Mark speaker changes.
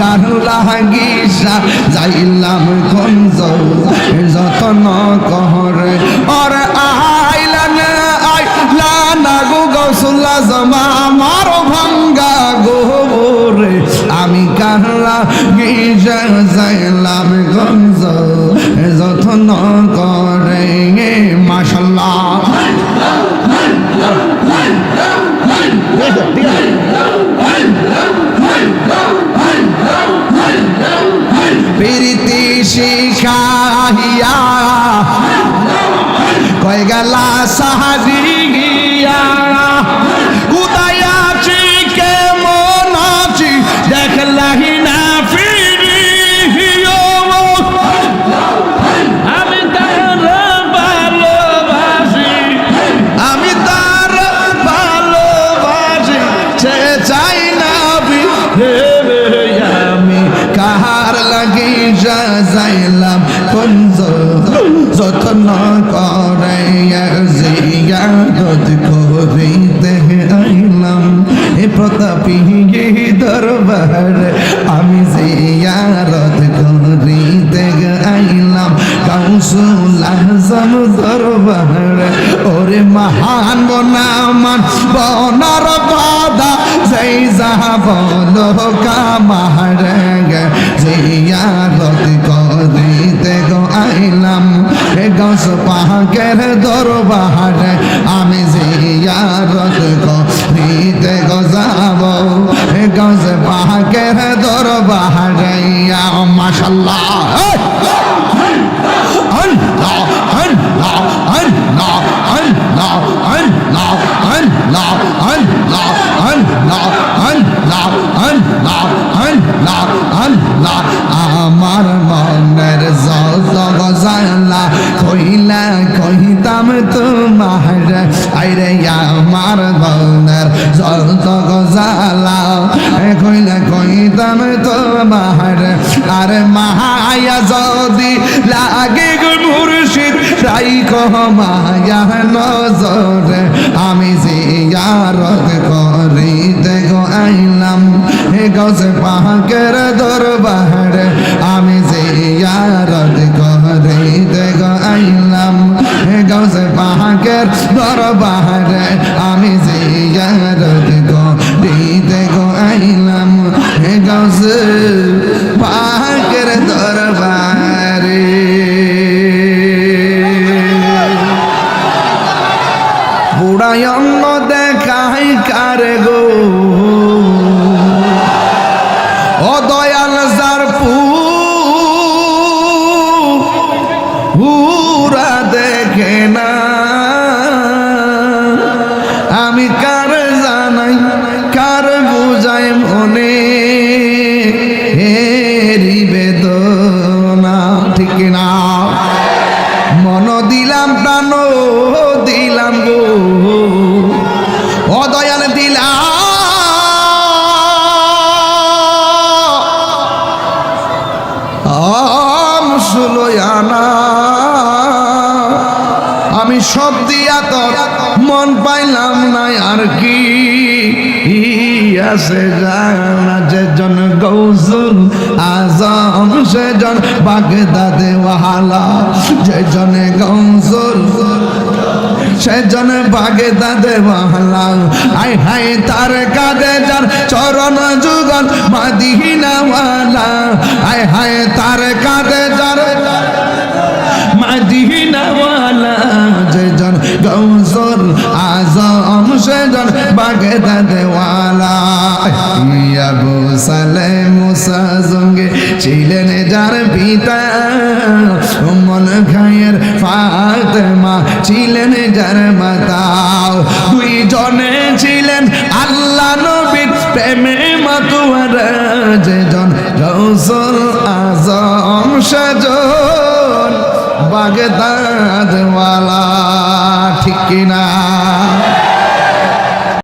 Speaker 1: কারলা লাগিসা? যাইলাম কঞ্জ যতন কহরে। ওর আইলান আইলান গো গসুলা জমা আমার ভঙ্গা গোবরে। আমি কার লাগিসা? যাইলাম গঞ্জ যতন কয় গেলা সাহাজিয়া কোথায় আছি, কেমন আছি, দেখলাহি না ফিরিও
Speaker 2: আমি তার ভালোবাসি,
Speaker 1: আমি তার ভালোবাসি, সে চাই না আমি। কাহার লাগি যাইলাম কুঞ্জ যত্ন করে জিয়ারত করিতে আইলাম এ প্রতাপী দরবার আমি জিয়ারত করিতে আইলাম কাউসুল আজম দরবার ওরে মহান বনামান বনার বাদা সেই যাহা বলো কামার জিয়ারত করিতে আইলাম গস পাহাকের দরবার আমি জিয়ারত করিতে গো যাব হে গস পাহাকের দরবার মাশাল্লাহ আল্লাহ আল্লাহ আল্লাহ আল্লাহ আল্লাহ আল্লাহ আল্লাহ আল্লাহ আল্লাহ আল্লাহ আল্লাহ আল্লাহ আমার মনের যত গজালা কইলা কহিতাম তোমার, আইরে আমার যত গজালা। কইলা কহিতাম তোমার, আর মায়া যদি লাগে মুর্শিদ তাই কহ মায়া নজরে, আমি জিয়ারত করিতে গো আইলাম, হে গছে পাহাকের আমি জিয়ারত করে দেগ আইলাম গাউসে পাহাকের দরবারে আমি জিয়ারত করে দেগ আইলাম গাউসে পাহাকের দরবারে। বুড়ায়ম পুরা দেখে না। আমি কার জানাই, কার বুঝাই মনে? হেরি বেদনা, ঠিক না? মন দিলাম প্রাণ দিলাম গো। অদয়াল দিলাম সুলয়ানা। আমি সব দিয়া তো মন পাইলাম না আর কি। আছে জানা, যেজন গৌসুল আজম, সেজন বাগদাদে ওয়াহালা যেজন গৌসুল, সেজন বাগে দাদে মহলা আই হাই তার কাদে যার চরণ যুগল মাদিহিনাওয়ালা আই হাই তার কাদে সেজন বাগদা দেওয়ালা আবু সালে মুসা জঙ্গে ছিলেন যার পিতা মন খায়ের ফাতেমা। ছিলেন যার মাতা দুই জনে ছিলেন আল্লাহ নবীর প্রেমে মাতুয়ারা। যেজন গৌসল আজম সেজন বাগদাদওয়ালা। ঠিক কিনা?